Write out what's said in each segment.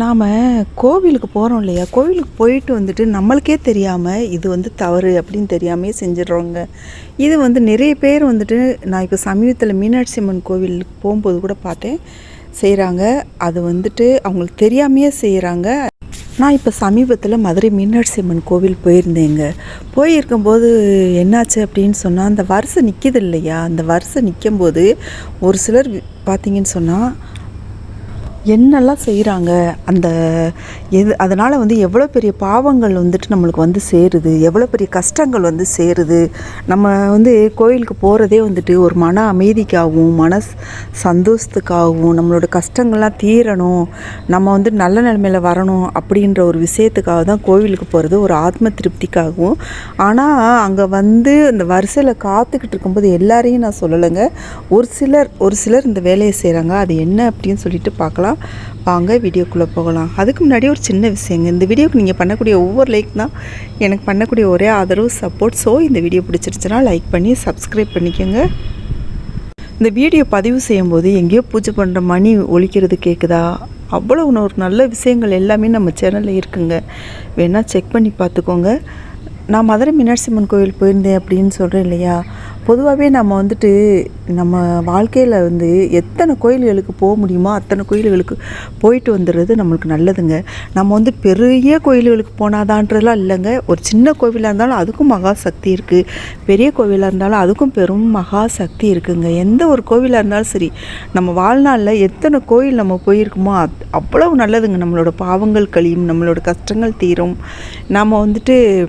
நாம் கோவிலுக்கு போகிறோம் இல்லையா? கோவிலுக்கு போயிட்டு வந்துட்டு நம்மளுக்கே தெரியாமல் இது வந்து தவறு அப்படின்னு தெரியாமே செஞ்சிடுறோங்க. இது வந்து நிறைய பேர் வந்துட்டு நான் இப்போ சமீபத்தில் மீனாட்சி அம்மன் கோவிலுக்கு போகும்போது கூட பார்த்தேன். செய்கிறாங்க அது வந்துட்டு அவங்களுக்கு தெரியாமையே செய்கிறாங்க நான் இப்போ சமீபத்தில் மதுரை மீனாட்சி அம்மன் கோவில் போயிருந்தேங்க. போயிருக்கும்போது என்னாச்சு அப்படின்னு சொன்னால் அந்த வரிசை நிற்கிது இல்லையா? அந்த வரிசை நிற்கும்போது ஒரு சிலர் பார்த்தீங்கன்னு சொன்னால் என்னெல்லாம் செய்கிறாங்க அந்த எது அதனால் வந்து எவ்வளோ பெரிய பாவங்கள் வந்துட்டு நம்மளுக்கு வந்து சேருது? எவ்வளோ பெரிய கஷ்டங்கள் வந்து சேருது? நம்ம வந்து கோயிலுக்கு போகிறதே வந்துட்டு ஒரு மன அமைதிக்காகவும் மன சந்தோஷத்துக்காகவும் நம்மளோட கஷ்டங்கள்லாம் தீரணும் நம்ம வந்து நல்ல நிலைமையில வரணும் அப்படின்ற ஒரு விஷயத்துக்காக தான் கோவிலுக்கு போகிறது ஒரு ஆத்ம திருப்திக்காகவும். ஆனால் அங்கே வந்து அந்த வரிசையில் காத்துக்கிட்டு இருக்கும்போது எல்லாரையும் நான் சொல்லலைங்க. ஒரு சிலர் ஒரு சிலர் இந்த வேலையை செய்கிறாங்க அது என்ன அப்படின்னு சொல்லிட்டு பார்க்கலாம். வாங்க வீடியோக்குள்ளே போகலாம். அதுக்கு முன்னாடி ஒரு சின்ன விஷயங்க. இந்த வீடியோக்கு நீங்கள் பண்ணக்கூடிய ஒவ்வொரு லைக் தான் எனக்கு பண்ணக்கூடிய ஒரே ஆதரவு சப்போர்ட் ஸோ இந்த வீடியோ பிடிச்சிருச்சுன்னா லைக் பண்ணி சப்ஸ்கிரைப் பண்ணிக்கோங்க. இந்த வீடியோ பதிவு செய்யும்போது எங்கேயோ பூஜை பண்ணுற மணி ஒழிக்கிறது கேட்குதா அவ்வளோ ஒரு நல்ல விஷயங்கள் எல்லாமே நம்ம சேனலில் இருக்குங்க. வேணால் செக் பண்ணி பார்த்துக்கோங்க. நான் மதுரை மீனாட்சி அம்மன் கோயில் போயிருந்தேன் அப்படின்னு சொல்கிறேன் இல்லையா? பொதுவாகவே நம்ம வந்துட்டு நம்ம வாழ்க்கையில் வந்து எத்தனை கோயில்களுக்கு போக முடியுமோ அத்தனை கோயில்களுக்கு போயிட்டு வந்துடுறது நம்மளுக்கு நல்லதுங்க. நம்ம வந்து பெரிய கோயில்களுக்கு போனாதான்றதுலாம் இல்லைங்க. ஒரு சின்ன கோவிலாக இருந்தாலும் அதுக்கும் மகா சக்தி இருக்குது பெரிய கோவிலாக இருந்தாலும் அதுக்கும் பெரும் மகா சக்தி இருக்குங்க. எந்த ஒரு கோவிலாக இருந்தாலும் சரி நம்ம வாழ்நாளில் எத்தனை கோயில் நம்ம போயிருக்கோமோ அத்- அவ்வளவு நல்லதுங்க. நம்மளோட பாவங்கள் கழியும் நம்மளோட கஷ்டங்கள் தீரும். நாம் வந்துட்டு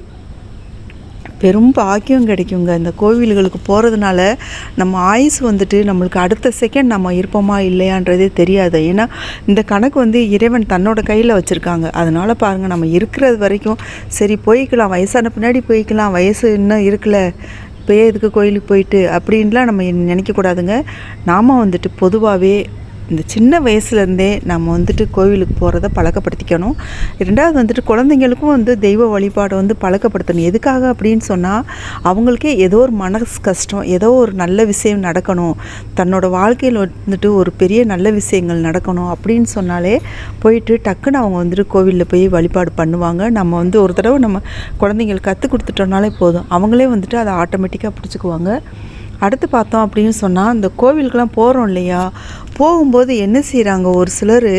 பெரும் பாக்கியம் கிடைக்குங்க. இந்த கோவில்களுக்கு போகிறதுனால நம்ம ஆயுசு வந்துட்டு நம்மளுக்கு அடுத்த செகண்ட் நம்ம இருப்போமா இல்லையான்றதே தெரியாது. ஏன்னா இந்த கணக்கு வந்து இறைவன் தன்னோட கையில் வச்சுருக்காங்க. அதனால் பாருங்கள் நம்ம இருக்கிறது வரைக்கும் சரி போய்க்கலாம். வயசான பின்னாடி போய்க்கலாம். வயசு இன்னும் இருக்கல இப்போயே இதுக்கு கோயிலுக்கு போயிட்டு? அப்படின்லாம் நம்ம நினைக்கக்கூடாதுங்க நாம் வந்துட்டு பொதுவாகவே இந்த சின்ன வயசுலேருந்தே நம்ம வந்துட்டு கோவிலுக்கு போகிறத பழக்கப்படுத்திக்கணும். ரெண்டாவது வந்துட்டு குழந்தைங்களுக்கும் வந்து தெய்வ வழிபாடை வந்து பழக்கப்படுத்தணும். எதுக்காக அப்படின்னு சொன்னால் அவங்களுக்கே ஏதோ ஒரு மனசு கஷ்டம் ஏதோ ஒரு நல்ல விஷயம் நடக்கணும். தன்னோட வாழ்க்கையில் வந்துட்டு ஒரு பெரிய நல்ல விஷயங்கள் நடக்கணும் அப்படின்னு சொன்னாலே போயிட்டு டக்குன்னு அவங்க வந்துட்டு கோவிலில் போய் வழிபாடு பண்ணுவாங்க. நம்ம வந்து ஒரு தடவை நம்ம குழந்தைங்களுக்கு கற்றுக் கொடுத்துட்டோம்னாலே போதும். அவங்களே வந்துட்டு அதை ஆட்டோமேட்டிக்காக பிடிச்சிக்குவாங்க. அடுத்து பார்த்தோம் அப்படின்னு சொன்னால் இந்த கோவிலுக்கெலாம் போகிறோம் இல்லையா? போகும்போது என்ன செய்கிறாங்க ஒரு சிலர்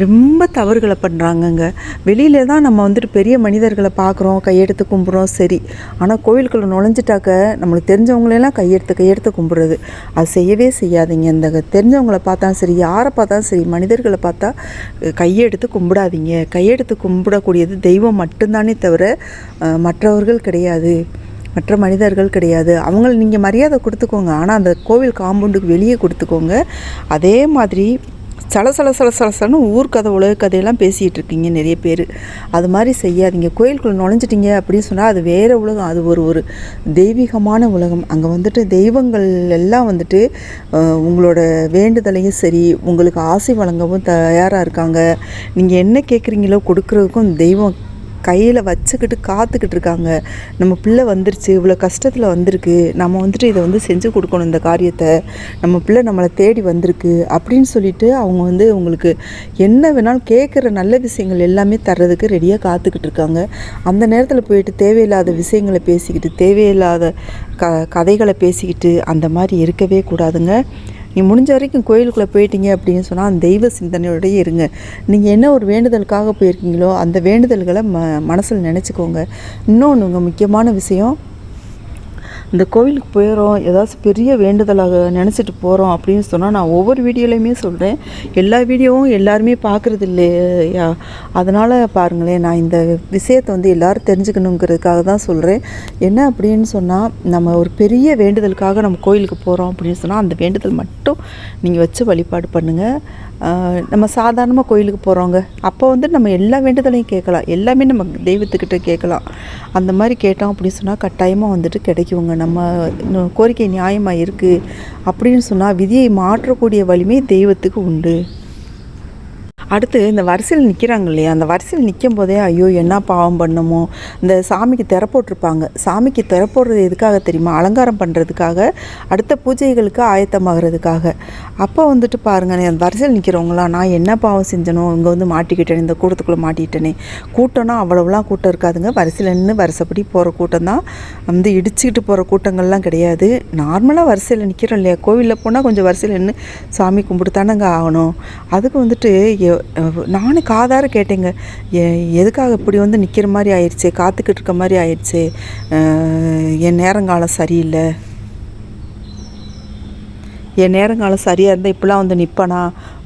ரொம்ப தவறுகளை பண்ணுறாங்கங்க வெளியில தான் நம்ம வந்துட்டு பெரிய மனிதர்களை பார்க்குறோம் கையெடுத்து கும்பிட்றோம் சரி. ஆனால் கோவிலுக்குள்ள நுழைஞ்சிட்டாக்க நம்மளுக்கு தெரிஞ்சவங்களெல்லாம் கையெடுத்து கையெடுத்து கும்பிட்றது அது செய்யவே செய்யாதீங்க. இந்த தெரிஞ்சவங்களை பார்த்தாலும் சரி யாரை பார்த்தாலும் சரி மனிதர்களை பார்த்தா கையெடுத்து கும்பிடாதீங்க. கையெடுத்து கும்பிடக்கூடியது தெய்வம் மட்டும்தானே தவிர மற்றவர்கள் கிடையாது. மற்ற மனிதர்கள் கிடையாது. அவங்கள நீங்கள் மரியாதை கொடுத்துக்கோங்க. ஆனால் அந்த கோவில் காம்பவுண்டுக்கு வெளியே கொடுத்துக்கோங்க. அதே மாதிரி சல சல சல சலசலன்னு ஊர்க்கதை உலக கதையெல்லாம் பேசிகிட்டு இருக்கீங்க நிறைய பேர். அது மாதிரி செய்யாதீங்க. கோயிலுக்குள்ளே நுழைஞ்சிட்டிங்க அப்படின்னு சொன்னால் அது வேறு உலகம். அது ஒரு ஒரு தெய்வீகமான உலகம். அங்கே வந்துட்டு தெய்வங்கள் எல்லாம் வந்துட்டு உங்களோட வேண்டுதலையும் சரி உங்களுக்கு ஆசை வழங்கவும் தயாராக இருக்காங்க. நீங்கள் என்ன கேட்குறீங்களோ கொடுக்குறதுக்கும் தெய்வம் கையில் வச்சுக்கிட்டு காத்துக்கிட்டு இருக்காங்க. நம்ம பிள்ளை வந்துருச்சு இவ்வளோ கஷ்டத்தில் வந்திருக்கு. நம்ம வந்துட்டு இதை வந்து செஞ்சு கொடுக்கணும் இந்த காரியத்தை. நம்ம பிள்ளை நம்மளை தேடி வந்திருக்கு அப்படின்னு சொல்லிட்டு அவங்க வந்து உங்களுக்கு என்ன வேணாலும் கேட்குற நல்ல விஷயங்கள் எல்லாமே தர்றதுக்கு ரெடியாக காத்துக்கிட்டு இருக்காங்க. அந்த நேரத்தில் போயிட்டு தேவையில்லாத விஷயங்களை பேசிக்கிட்டு தேவையில்லாத க கதைகளை பேசிக்கிட்டு அந்த மாதிரி இருக்கவே கூடாதுங்க. நீ முடிஞ்ச வரைக்கும் கோயிலுக்குள்ளே போயிட்டீங்க அப்படின்னு சொன்னால் அந்த தெய்வ சிந்தனையோடய இருங்க. நீங்கள் என்ன ஒரு வேண்டுதலுக்காக போயிருக்கீங்களோ அந்த வேண்டுதல்களை ம மனசில் நினச்சிக்கோங்க. இன்னொன்று முக்கியமான விஷயம் இந்த கோவிலுக்கு போயிடும் ஏதாச்சும் பெரிய வேண்டுதலாக நினச்சிட்டு போகிறோம் அப்படின்னு சொன்னால் நான் ஒவ்வொரு வீடியோலையுமே சொல்கிறேன் எல்லா வீடியோவும் எல்லாருமே பார்க்குறது இல்லையா? அதனால் பாருங்களேன் நான் இந்த விஷயத்தை வந்து எல்லோரும் தெரிஞ்சுக்கணுங்கிறதுக்காக தான் சொல்கிறேன் என்ன அப்படின்னு சொன்னால் நம்ம ஒரு பெரிய வேண்டுதலுக்காக நம்ம கோயிலுக்கு போகிறோம் அப்படின்னு சொன்னால் அந்த வேண்டுதல் மட்டும் நீங்கள் வச்சு வழிபாடு பண்ணுங்கள் நம்ம சாதாரணமாக கோயிலுக்கு போகிறோங்க அப்போ வந்து நம்ம எல்லா வேண்டுதலையும் கேட்கலாம். எல்லாமே நம்ம தெய்வத்துக்கிட்ட கேட்கலாம். அந்த மாதிரி கேட்டோம் அப்படின்னு சொன்னால் கட்டாயமாக வந்துட்டு கிடைக்குங்க. நம்ம கோரிக்கை நியாயமாக இருக்குது அப்படின்னு சொன்னால் விதியை மாற்றக்கூடிய வலிமை தெய்வத்துக்கு உண்டு. அடுத்து இந்த வரிசையில் நிற்கிறாங்க இல்லையா? அந்த வரிசையில் நிற்கும் போதே ஐயோ என்ன பாவம் பண்ணுமோ? இந்த சாமிக்கு திற போட்டிருப்பாங்க. சாமிக்கு திற போடுறது எதுக்காக தெரியுமா? அலங்காரம் பண்ணுறதுக்காக அடுத்த பூஜைகளுக்கு ஆயத்தமாகிறதுக்காக. அப்போ வந்துட்டு பாருங்கள் அந்த வரிசையில் நிற்கிறவங்களாம் நான் என்ன பாவம் செஞ்சனோ இங்கே வந்து மாட்டிக்கிட்டேனே இந்த கூட்டத்துக்குள்ளே மாட்டிக்கிட்டேனே. கூட்டம்னா அவ்வளோலாம் கூட்டம் இருக்காதுங்க. வரிசையில் நின்று வரிசைப்படி போகிற கூட்டம் தான். வந்து இடிச்சுக்கிட்டு போகிற கூட்டங்கள்லாம் கிடையாது. நார்மலாக வரிசையில் நிற்கிறோம் இல்லையா? கோவிலில் போனால் கொஞ்சம் வரிசையில் நின்று சாமி கும்பிட்டு தானேங்க ஆகணும். அதுக்கு வந்துட்டு நானும் காதார கேட்டேங்க. எதுக்காக இப்படி வந்து நிற்கிற மாதிரி ஆயிடுச்சு காத்துக்கிட்டு இருக்க மாதிரி ஆயிடுச்சு என் நேரங்காலம் சரியில்லை. என் நேரங்காலம் சரியாக இருந்தால் இப்படிலாம் வந்து நிற்பனா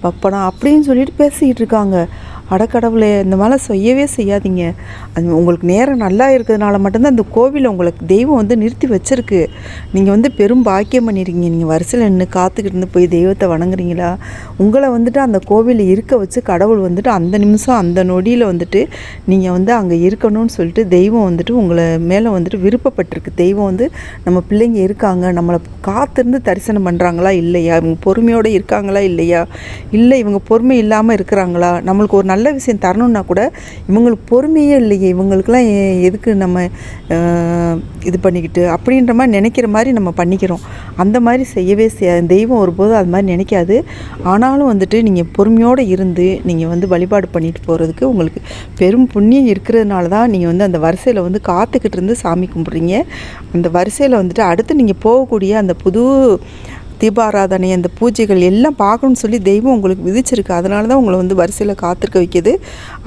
வப்பனா அப்படின்னு சொல்லிட்டு பேசிக்கிட்டு இருக்காங்க. அடக்கடவுளே இந்த மாதிரிலாம் செய்யவே செய்யாதீங்க. அது உங்களுக்கு நேரம் நல்லா இருக்கிறதுனால மட்டும்தான் இந்த கோவிலை உங்களுக்கு தெய்வம் வந்து நிறுத்தி வச்சுருக்கு. நீங்கள் வந்து பெரும் பாக்கியம் பண்ணியிருக்கீங்க நீங்கள் வரிசையில் நின்று காத்துக்கிட்டு இருந்து போய் தெய்வத்தை வணங்குறீங்களா? உங்களை வந்துட்டு அந்த கோவிலில் இருக்க வச்சு கடவுள் வந்துட்டு அந்த நிமிஷம் அந்த நொடியில் வந்துட்டு நீங்கள் வந்து அங்கே இருக்கணும்னு சொல்லிட்டு தெய்வம் வந்துட்டு உங்களை மேலே வந்துட்டு விருப்பப்பட்டிருக்கு. தெய்வம் வந்து நம்ம பிள்ளைங்க இருக்காங்க. நம்மளை காத்திருந்து தரிசனம் பண்ணுறாங்களா இல்லையா? இவங்க பொறுமையோடு இருக்காங்களா இல்லையா? இல்லை இவங்க பொறுமை இல்லாமல் இருக்கிறாங்களா? நம்மளுக்கு ஒரு நல்ல விஷயம் தரணும்னா கூட இவங்களுக்கு பொறுமையே இல்லையே. இவங்களுக்கெல்லாம் எதுக்கு நம்ம இது பண்ணிக்கிட்டு அப்படின்ற மாதிரி நினைக்கிற மாதிரி நம்ம பண்ணிக்கிறோம். அந்த மாதிரி செய்யவே தெய்வம் ஒருபோதும் அது மாதிரி நினைக்காது. ஆனாலும் வந்துட்டு நீங்கள் பொறுமையோடு இருந்து நீங்கள் வந்து வழிபாடு பண்ணிட்டு போகிறதுக்கு உங்களுக்கு பெரும் புண்ணியம் இருக்கிறதுனால தான் நீங்கள் வந்து அந்த வரிசையில் வந்து காத்துக்கிட்டு இருந்து சாமி கும்பிட்றீங்க. அந்த வரிசையில் வந்துட்டு அடுத்து நீங்கள் போகக்கூடிய அந்த புது தீபாராதனை அந்த பூஜைகள் எல்லாம் பார்க்கணும்னு சொல்லி தெய்வம் உங்களுக்கு விதிச்சிருக்கு. அதனால தான் உங்களை வந்து வரிசையில் காத்திருக்க வைக்கிது.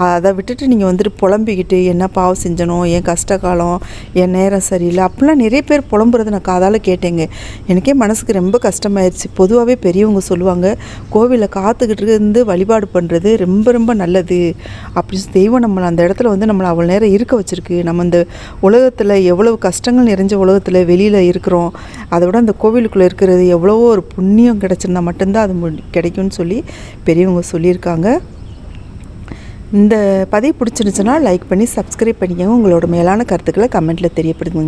அதை விட்டுட்டு நீங்கள் வந்துட்டு புலம்பிக்கிட்டு என்ன பாவம் செஞ்சணும் என் கஷ்ட காலம் என் நேரம் சரியில்லை? அப்படிலாம் நிறைய பேர் புலம்புறதை நான் காதால் கேட்டேங்க. எனக்கே மனசுக்கு ரொம்ப கஷ்டமாயிருச்சு. பொதுவாகவே பெரியவங்க சொல்லுவாங்க கோவிலில் காத்துக்கிட்டு இருந்து வழிபாடு பண்ணுறது ரொம்ப ரொம்ப நல்லது. அப்படி தெய்வம் நம்மளை அந்த இடத்துல வந்து நம்மளை அவ்வளோ நேரம் இருக்க வச்சுருக்கு. நம்ம இந்த உலகத்தில் எவ்வளவு கஷ்டங்கள் நிறைஞ்ச உலகத்தில் வெளியில் இருக்கிறோம். அதை விட அந்த கோவிலுக்குள்ளே இருக்கிறது எவ்வளவோ ஒரு புண்ணியம் கிடச்சிருந்தா மட்டும்தான் அது மு- கிடைக்கும்னு சொல்லி பெரியவங்க சொல்லியிருக்காங்க. இந்த பதிவு பிடிச்சிருந்துச்சுன்னா லைக் பண்ணி சப்ஸ்கிரைப் பண்ணிக்கோங்க. உங்களோட மேலான கருத்துக்களை கமெண்ட்டில் தெரியப்படுத்துங்க.